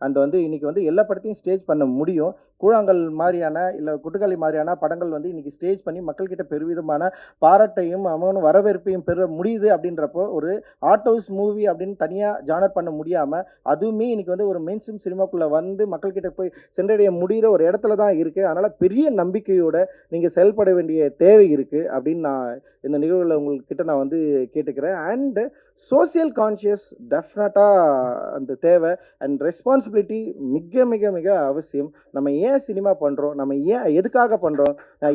And வந்து இன்றைக்கி வந்து எல்லா படத்தையும் ஸ்டேஜ் பண்ண முடியும். கூழாங்கல் மாதிரியான இல்லை குட்டுக்காளி மாதிரியான படங்கள் வந்து இன்றைக்கி ஸ்டேஜ் பண்ணி மக்கள்கிட்ட பெருவிதமான பாராட்டையும் அவனும் வரவேற்பையும் பெற முடியுது அப்படின்றப்போ ஒரு ஆர்ட் ஹவுஸ் மூவி அப்படின்னு தனியாக ஜானர் பண்ண முடியாமல் அதுவுமே இன்றைக்கி வந்து ஒரு மெயின் ஸ்ட்ரீம் சினிமாக்குள்ளே வந்து மக்கள்கிட்ட போய் சென்றடைய முடிகிற ஒரு இடத்துல தான் இருக்குது அதனால் பெரிய நம்பிக்கையோடு நீங்கள் செயல்பட வேண்டிய தேவை இருக்குது அப்படின்னு நான் இந்த நிகழ்வில் உங்கள்கிட்ட நான் வந்து கேட்டுக்கிறேன். அண்டு சோசியல் கான்ஷியஸ் டெஃபினட்டாக அந்த தேவை அண்ட் ரெஸ்பான்ஸ் ரெஸ்பான்சிபிலிட்டி மிக மிக மிக அவசியம். நம்ம ஏன் சினிமா பண்ணுறோம் நம்ம ஏன் எதுக்காக பண்ணுறோம்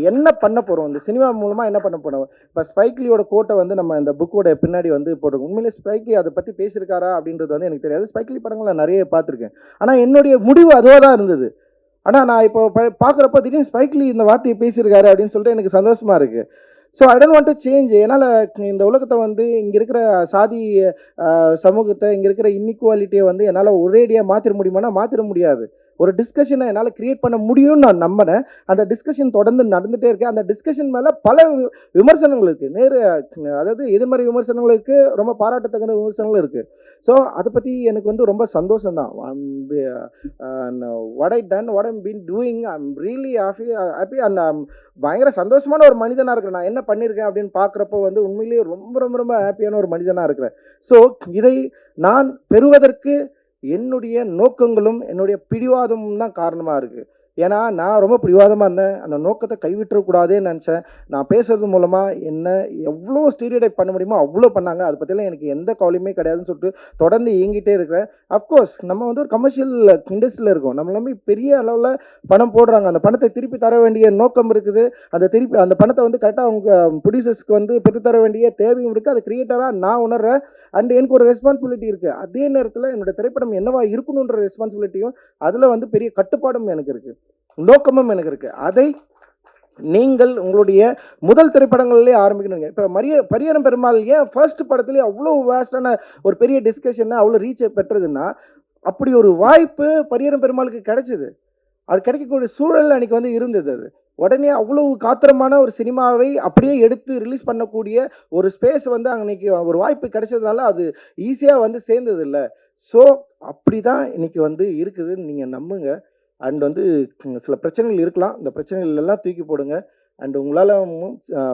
என்ன பண்ண போகிறோம் இந்த சினிமா மூலமாக என்ன பண்ண போகிறோம் இப்போ ஸ்பைக்லியோட கோட்டை வந்து நம்ம இந்த புக்கோட பின்னாடி வந்து போட்டிருக்கோம். உண்மையிலே ஸ்பைக்லி அதை பற்றி பேசியிருக்காரா அப்படின்றது வந்து எனக்கு தெரியாது. ஸ்பைக்லி படங்களை நிறைய பார்த்துருக்கேன். ஆனால் என்னுடைய முடிவு அதுவாக தான் இருந்தது. ஆனால் நான் இப்போ பார்க்குறப்ப திடீர்னு ஸ்பைக்லி இந்த வார்த்தையை பேசியிருக்காரு அப்படின்னு சொல்லிட்டு எனக்கு சந்தோஷமாக இருக்குது so I don't want to change என்னால் இந்த உலகத்தை வந்து இங்கே இருக்கிற சாதி சமூகத்தை இங்கே இருக்கிற இன்இக்வாலிட்டியை வந்து என்னால் ஒரேடியாக மாற்றிட முடியுமானா மாற்றிட முடியாது. ஒரு டிஸ்கஷனை என்னால் கிரியேட் பண்ண முடியும்னு நான் நம்பினேன் அந்த டிஸ்கஷன் தொடர்ந்து நடந்துகிட்டே இருக்கேன் அந்த டிஸ்கஷன் மேலே பல வி- விமர்சனங்கள் இருக்குது நேரு அதாவது எதிர்மறை விமர்சனங்கள் இருக்குது ரொம்ப பாராட்டத்தக்கன விமர்சனங்கள் இருக்குது ஸோ அதை பற்றி எனக்கு வந்து ரொம்ப சந்தோஷம் தான் what I done what I'm been doing I'm really happy happy and பயங்கர சந்தோஷமான ஒரு மனிதனாக இருக்கிறேன். நான் என்ன பண்ணியிருக்கேன் அப்படின்னு பார்க்குறப்போ வந்து உண்மையிலேயே ரொம்ப ரொம்ப ரொம்ப ஹாப்பியான ஒரு மனிதனாக இருக்கிறேன். ஸோ இதை நான் பெறுவதற்கு என்னுடைய நோக்கங்களும் என்னுடைய பிடிவாதமும் தான் காரணமாக இருக்குது ஏன்னா நான் ரொம்ப பிடிவாதமாக இருந்தேன். அந்த நோக்கத்தை கைவிட்டுறக்கூடாதேன்னு நினச்சேன். நான் பேசுறது மூலமாக என்ன எவ்வளோ ஸ்டீரியோடைப் பண்ண முடியுமோ அவ்வளோ பண்ணாங்க. அதை பற்றிலாம் எனக்கு எந்த கவலையுமே கிடையாதுன்னு சொல்லிட்டு தொடர்ந்து இயங்கிட்டே இருக்கிறேன். அஃப்கோர்ஸ் நம்ம வந்து ஒரு கமர்ஷியல் இண்டஸ்ட்ரியில் இருக்கோம். நம்ம நம்பி பெரிய அளவில் பணம் போடுறாங்க. அந்த பணத்தை திருப்பி தர வேண்டிய நோக்கம் இருக்குது. அந்த திருப்பி அந்த பணத்தை வந்து கரெக்டாக அவங்க ப்ரொடியூசர்ஸ்க்கு வந்து பெற்றுத்தர வேண்டிய தேவையும் இருக்குது அது கிரியேட்டராக நான் உணர்றேன். அண்ட் எனக்கு ஒரு ரெஸ்பான்சிபிலிட்டி இருக்குது அதே நேரத்தில் என்னோடய திரைப்படம் என்னவா இருக்கணுன்ற ரெஸ்பான்சிபிலிட்டியும் அதில் வந்து பெரிய கட்டுப்பாடும் எனக்கு இருக்குது நோக்கமும் எனக்கு இருக்குது அதை நீங்கள் உங்களுடைய முதல் திரைப்படங்கள்லேயே ஆரம்பிக்கணுங்க. இப்போ மரிய பரியரம் பெருமாள் ஏன் ஃபர்ஸ்ட் படத்துலேயே அவ்வளோ வேஸ்டான ஒரு பெரிய டிஸ்கஷன் அவ்வளோ ரீச் பெற்றதுன்னா அப்படி ஒரு வாய்ப்பு பரியரம் பெருமாளுக்கு கிடைச்சிது. அது கிடைக்கக்கூடிய சூழல் அன்றைக்கி வந்து இருந்தது அது. உடனே அவ்வளவு காத்திரமான ஒரு சினிமாவை அப்படியே எடுத்து ரிலீஸ் பண்ணக்கூடிய ஒரு ஸ்பேஸ் வந்து அன்னைக்கு ஒரு வாய்ப்பு கிடைச்சதுனால அது ஈஸியாக வந்து சேர்ந்தது இல்லை ஸோ அப்படி தான் இன்றைக்கி வந்து இருக்குதுன்னு நீங்கள் நம்புங்க. அண்ட் வந்து சில பிரச்சனைகள் இருக்கலாம். இந்த பிரச்சனைகள் எல்லாம் தூக்கி போடுங்க. அண்ட் உங்களால்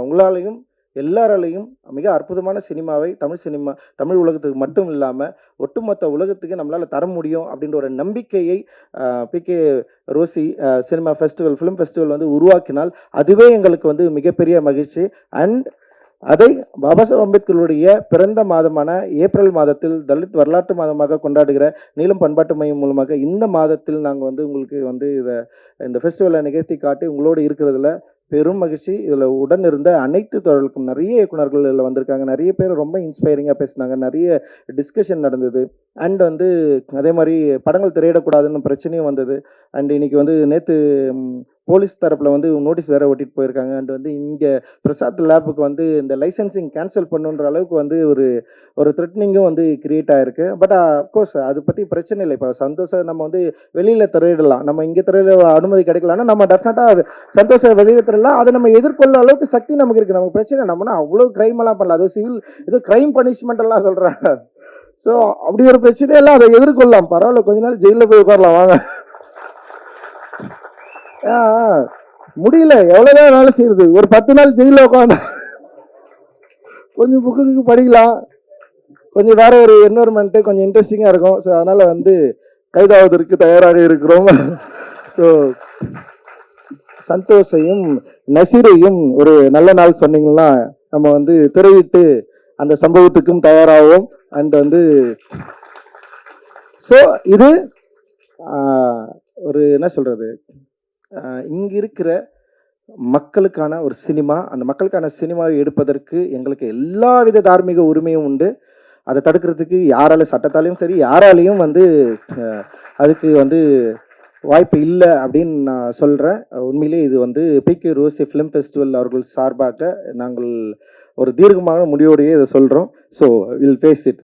உங்களாலையும் எல்லாராலையும் மிக அற்புதமான சினிமாவை தமிழ் சினிமா தமிழ் உலகத்துக்கு மட்டும் இல்லாமல் ஒட்டுமொத்த உலகத்துக்கு நம்மளால் தர முடியும் அப்படின்ற ஒரு நம்பிக்கையை P K Rosy cinema festival film festival வந்து உருவாக்கினால் அதுவே எங்களுக்கு வந்து மிகப்பெரிய மகிழ்ச்சி. அண்ட் அதை பாபாசாஹ் அம்பேத்கருடைய பிறந்த மாதமான ஏப்ரல் மாதத்தில் தலித் வரலாற்று மாதமாக கொண்டாடுகிற நீளம் பண்பாட்டு மையம் மூலமாக இந்த மாதத்தில் நாங்கள் வந்து உங்களுக்கு வந்து இதை இந்த ஃபெஸ்டிவலை நிகழ்த்தி காட்டி உங்களோடு இருக்கிறதுல பெரும் மகிழ்ச்சி. இதில் உடன் இருந்த அனைத்து தொழிலுக்கும் நிறைய இயக்குநர்கள் இதில் வந்திருக்காங்க. நிறைய பேர் ரொம்ப இன்ஸ்பைரிங்காக பேசினாங்க. நிறைய டிஸ்கஷன் நடந்தது. அண்ட் வந்து அதே மாதிரி படங்கள் திரையிடக்கூடாதுன்னு பிரச்சனையும் வந்தது. அண்ட் இன்றைக்கி வந்து நேற்று போலீஸ் தரப்பில் வந்து நோட்டீஸ் வேற ஒட்டிட்டு போயிருக்காங்க. அண்ட் வந்து இங்கே பிரசாத் லேபுக்கு வந்து இந்த லைசன்சிங் கேன்சல் பண்ணுன்ற அளவுக்கு வந்து ஒரு ஒரு த்ரெட்னிங்கும் வந்து கிரியேட் ஆயிருக்கு. பட் அஃப்கோர்ஸ் அதை பற்றி பிரச்சனை இல்லை. இப்போ சந்தோஷம் நம்ம வந்து வெளியில் திரையிடலாம். நம்ம இங்கே திரையில அனுமதி கிடைக்கலன்னா நம்ம டெஃபினட்டாக சந்தோஷம் வெளியில் திரையிடலாம். அதை நம்ம எதிர்கொள்ள அளவுக்கு சக்தி நமக்கு இருக்குது நமக்கு பிரச்சனை நம்மனா அவ்வளோ க்ரைம் எல்லாம் பண்ணலாம் அது சிவில் இது க்ரைம் பனிஷ்மெண்ட் எல்லாம் சொல்கிறாங்க ஸோ அப்படி ஒரு பிரச்சனையெல்லாம் அதை எதிர்கொள்ளலாம். பரவாயில்ல. கொஞ்ச நாள் ஜெயிலில் போய் உட்காரலாம். வாங்க. முடியல. எவ்வளோதான் வேலை செய்யுது ஒரு பத்து நாள் ஜெயிலில் உட்காந்து கொஞ்சம் புக்குக்கு படிக்கலாம். கொஞ்சம் வேற ஒரு என்வரன்மெண்ட்டு கொஞ்சம் இன்ட்ரெஸ்டிங்காக இருக்கும். ஸோ அதனால் வந்து கைதாவதற்கு தயாராக இருக்கிறோம். ஸோ சந்தோஷையும் நசீரையும் ஒரு நல்ல நாள் சொன்னீங்கன்னா நம்ம வந்து திரையிட்டு அந்த சம்பவத்துக்கும் தயாராகும் அண்ட் வந்து ஸோ இது ஒரு என்ன சொல்கிறது இங்கே இருக்கிற மக்களுக்கான ஒரு சினிமா அந்த மக்களுக்கான சினிமாவை எடுப்பதற்கு எங்களுக்கு எல்லா வித தார்மீக உரிமையும் உண்டு. அதை தடுக்கிறதுக்கு யாரால சட்டத்தாலையும் சரி யாராலையும் வந்து அதுக்கு வந்து வாய்ப்பு இல்லை அப்படின்னு நான் சொல்கிறேன் உண்மையிலே இது வந்து பிகே ரோசி ஃபிலிம் ஃபெஸ்டிவல் அவர்கள் சார்பாக நாங்கள் ஒரு தீர்க்கமான முடிவோடையே இதை சொல்கிறோம் ஸோ வில் ஃபேஸ் இட்